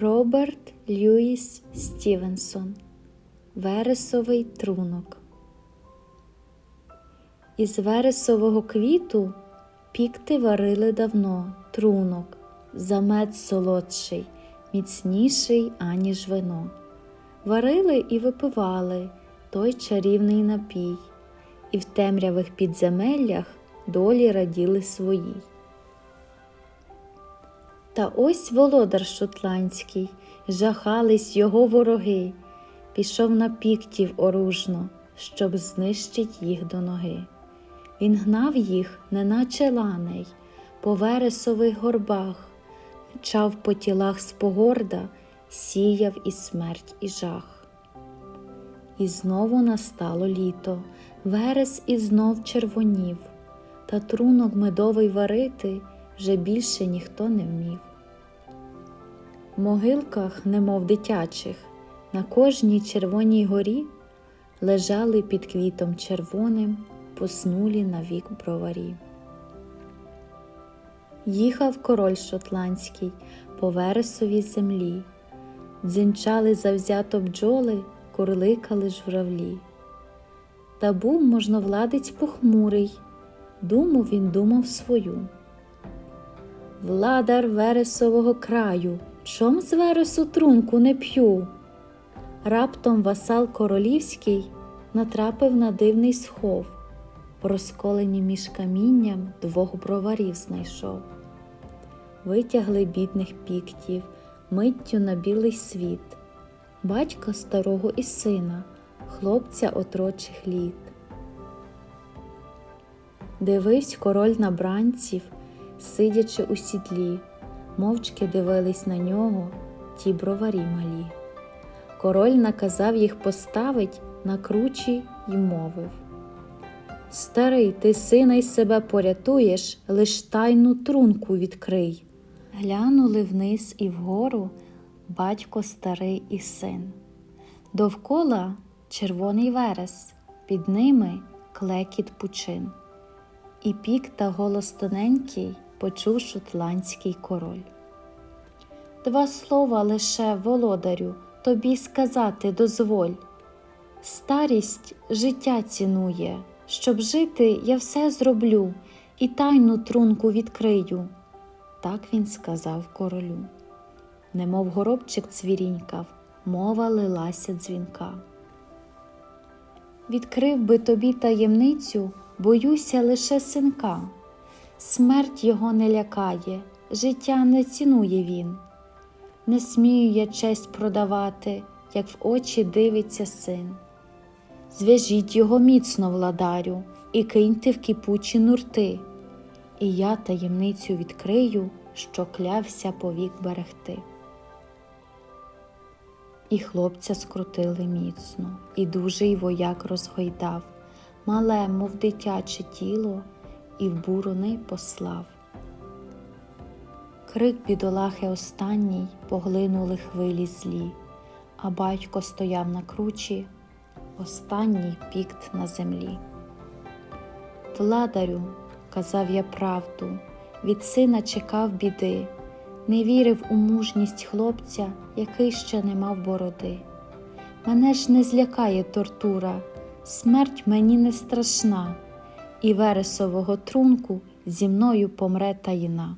Роберт Льюіс Стівенсон Вересовий трунок. Із вересового квіту пікти варили давно трунок, замет солодший, міцніший, аніж вино. Варили і випивали той чарівний напій, і в темрявих підземеллях долі раділи своїй. Та ось володар шотландський, жахались його вороги, пішов на піктів оружно, щоб знищить їх до ноги. Він гнав їх, неначе ланей, по вересових горбах, мчав по тілах з погорда, сіяв і смерть, і жах. І знову настало літо, верес і знов червонів, та трунок медовий варити вже більше ніхто не вмів. В могилках, немов дитячих, на кожній червоній горі лежали під квітом червоним, поснулі навік броварі. Їхав король шотландський по вересовій землі, дзинчали завзято бджоли, курликали журавлі. Та був можновладець похмурий, думу він думав свою. Владар вересового краю, чом з вересу трунку не п'ю. Раптом васал королівський натрапив на дивний схов, розколені між камінням двох броварів знайшов. Витягли бідних піктів, миттю на білий світ, батька старого і сина, хлопця отрочих літ. Дивись король на бранців, сидячи у сідлі, мовчки дивились на нього ті броварі малі. Король наказав їх поставить на кручі й мовив. Старий, ти сина й себе порятуєш, лиш тайну трунку відкрий. Глянули вниз і вгору батько старий і син. Довкола червоний верес, під ними клекіт пучин. І пік та голос тоненький почув шотландський король. Два слова лише, володарю, тобі сказати дозволь. Старість життя цінує, щоб жити, я все зроблю і тайну трунку відкрию. Так він сказав королю. Немов горобчик цвірінькав, мова лилася дзвінка. Відкрив би тобі таємницю, боюся лише синка. Смерть його не лякає, життя не цінує він. Не смію я честь продавати, як в очі дивиться син. Зв'яжіть його міцно, владарю, і киньте в кипучі нурти, і я таємницю відкрию, що клявся повік берегти. І хлопця скрутили міцно, і дужий вояк розгойдав, мале, мов дитяче тіло, і в буруни послав. Крик бідолахи останній поглинули хвилі злі, а батько стояв на кручі, останній пікт на землі. Владарю, казав я правду, від сина чекав біди, не вірив у мужність хлопця, який ще не мав бороди. Мене ж не злякає тортура, смерть мені не страшна, і вересового трунку зі мною помре таїна.